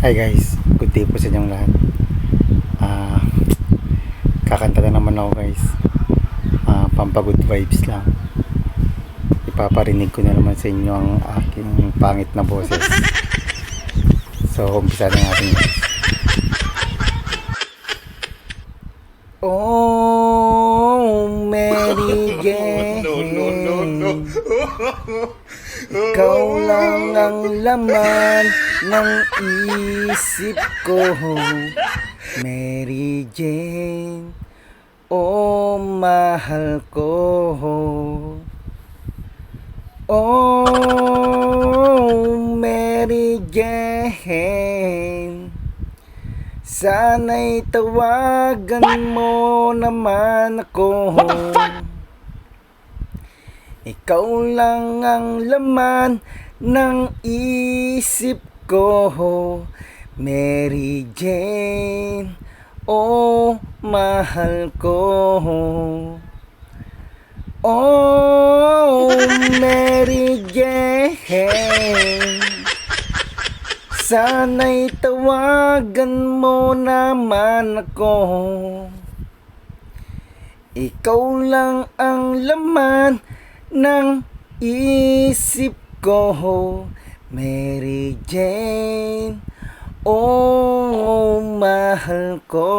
Hi guys, good day po sa inyong lahat. Ah, kakanta na naman ako guys. Ah, pampagood vibes lang. Ipaparinig ko na naman sa inyo ang aking pangit na boses. So, umpisa na natin guys. Oh, Mary Jane. no, no, no, no. Ikaw lang ang laman ng isip ko Mary Jane Oh, mahal ko. Oh, Mary Jane Sana'y tawagan mo naman ako. Ikaw lang ang laman ng isip ko Mary Jane. Oh, mahal ko Oh, Mary Jane. Sana'y tawagan mo naman ako. Ikaw lang ang laman ng isip ko, Mary Jane. Oh, mahal ko.